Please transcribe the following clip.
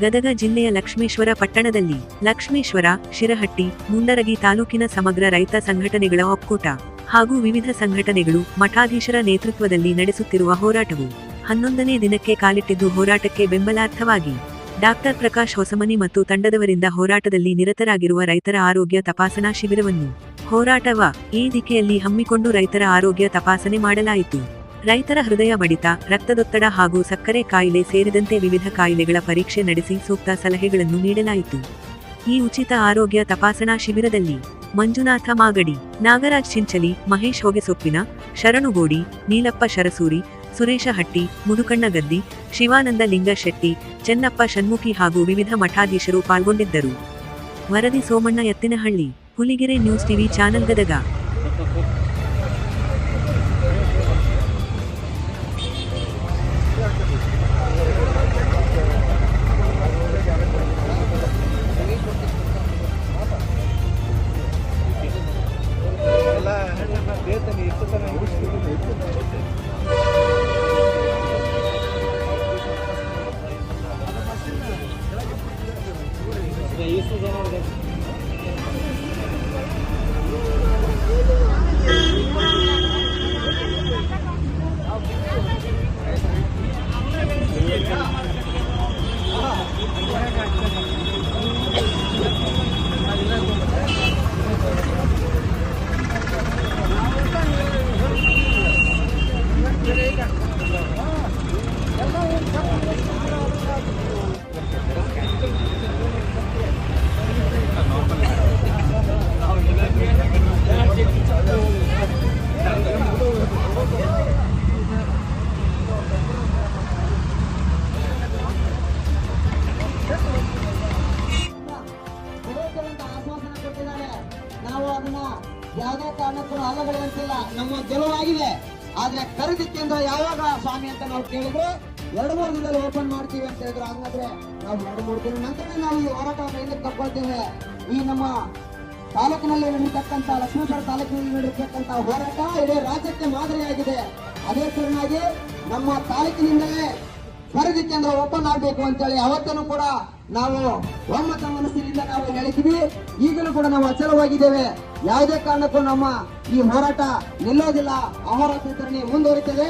ಗದಗ ಜಿಲ್ಲೆಯ ಲಕ್ಷ್ಮೇಶ್ವರ ಪಟ್ಟಣದಲ್ಲಿ ಲಕ್ಷ್ಮೇಶ್ವರ, ಶಿರಹಟ್ಟಿ, ಮುಂಡರಗಿ ತಾಲೂಕಿನ ಸಮಗ್ರ ರೈತ ಸಂಘಟನೆಗಳ ಒಕ್ಕೂಟ ಹಾಗೂ ವಿವಿಧ ಸಂಘಟನೆಗಳು ಮಠಾಧೀಶರ ನೇತೃತ್ವದಲ್ಲಿ ನಡೆಸುತ್ತಿರುವ ಹೋರಾಟವು ಹನ್ನೊಂದನೇ ದಿನಕ್ಕೆ ಕಾಲಿಟ್ಟಿದ್ದು ಹೋರಾಟಕ್ಕೆ ಬೆಂಬಲಾರ್ಥವಾಗಿ. ಡಾಕ್ಟರ್ ಪ್ರಕಾಶ್ ಹೊಸಮನಿ ಮತ್ತು ತಂಡದವರಿಂದ ಹೋರಾಟದಲ್ಲಿ ನಿರತರಾಗಿರುವ ರೈತರ ಆರೋಗ್ಯ ತಪಾಸಣಾ ಶಿಬಿರವನ್ನು ಹೋರಾಟವ ಈ ದಿಕ್ಕೆಯಲ್ಲಿ ಹಮ್ಮಿಕೊಂಡು ರೈತರ ಆರೋಗ್ಯ ತಪಾಸಣೆ ಮಾಡಲಾಯಿತು. ರೈತರ ಹೃದಯ ಬಡಿತ, ರಕ್ತದೊತ್ತಡ ಹಾಗೂ ಸಕ್ಕರೆ ಕಾಯಿಲೆ ಸೇರಿದಂತೆ ವಿವಿಧ ಕಾಯಿಲೆಗಳ ಪರೀಕ್ಷೆ ನಡೆಸಿ ಸೂಕ್ತ ಸಲಹೆಗಳನ್ನು ನೀಡಲಾಯಿತು. ಈ ಉಚಿತ ಆರೋಗ್ಯ ತಪಾಸಣಾ ಶಿಬಿರದಲ್ಲಿ ಮಂಜುನಾಥ ಮಾಗಡಿ, ನಾಗರಾಜ್ ಚಿಂಚಲಿ, ಮಹೇಶ್ ಹೊಗೆಸೊಪ್ಪಿನ, ಶರಣುಗೋಡಿ, ನೀಲಪ್ಪ ಶರಸೂರಿ, ಸುರೇಶ ಹಟ್ಟಿ ಮುದುಕಣ್ಣಗದ್ದಿ ಶಿವಾನಂದ ಲಿಂಗ ಶೆಟ್ಟಿ ಚೆನ್ನಪ್ಪ ಷಣ್ಮುಖಿ ಹಾಗೂ ವಿವಿಧ ಮಠಾಧೀಶರು ಪಾಲ್ಗೊಂಡಿದ್ದರು. ವರದಿ Somanna Ettinahalli Huligere news TV channel Gadag. Isso já não deve. ಅಂತ ಆಶ್ವಾಸನೆ ಕೊಟ್ಟಿದ್ದಾರೆ. ನಾವು ಅದನ್ನ ಯಾವುದೇ ಕಾರಣಕ್ಕೂ ಅಲ್ಲಗೊಳ್ಳುವಂತಿಲ್ಲ ನಮ್ಮ ಗೆಲುವಾಗಿದೆ. ಆದ್ರೆ ಖರೀದಿ ಕೇಂದ್ರ ಯಾವಾಗ ಸ್ವಾಮಿ ಅಂತ ನಾವು ಕೇಳಿದ್ರು ಎರಡು ಮೂರು ದಿನದಲ್ಲಿ ಓಪನ್ ಮಾಡ್ತೀವಿ ಅಂತ ಹೇಳಿದ್ರು. ಹಂಗಾದ್ರೆ ನಾವು ಎರಡು ಮೂರು ದಿನ ನಂತರ ನಾವು ಈ ಹೋರಾಟ ಮೇಲೆ ತಗೊಳ್ತೇವೆ ಈ ನಮ್ಮ ತಾಲೂಕಿನಲ್ಲಿ ನಡೀತಕ್ಕಂತ ಲಕ್ಷ್ಮೇಶ್ವರ ತಾಲೂಕಿನಲ್ಲಿ ನಡೀತಕ್ಕಂತ ಹೋರಾಟ ಇಡೀ ರಾಜ್ಯಕ್ಕೆ ಮಾದರಿಯಾಗಿದೆ. ಅದೇ ತರನಾಗಿ ನಮ್ಮ ತಾಲೂಕಿನಿಂದಲೇ ಖರೀದಿ ಕೇಂದ್ರ ಓಪನ್ ಆಗಬೇಕು ಅಂತೇಳಿ ಅವತ್ತನ್ನು ಕೂಡ ನಾವು ಒಮ್ಮತ ಮನಸ್ಸಿನಿಂದ ನಾವು ನೆಲೆಸಿದ್ವಿ ಈಗಲೂ ಕೂಡ ನಾವು ಅಚಲವಾಗಿದ್ದೇವೆ. ಯಾವುದೇ ಕಾರಣಕ್ಕೂ ನಮ್ಮ ಈ ಹೋರಾಟ ನಿಲ್ಲೋದಿಲ್ಲ. ಅಹೋರಾತ್ರ ಮುಂದುವರಿತದೆ.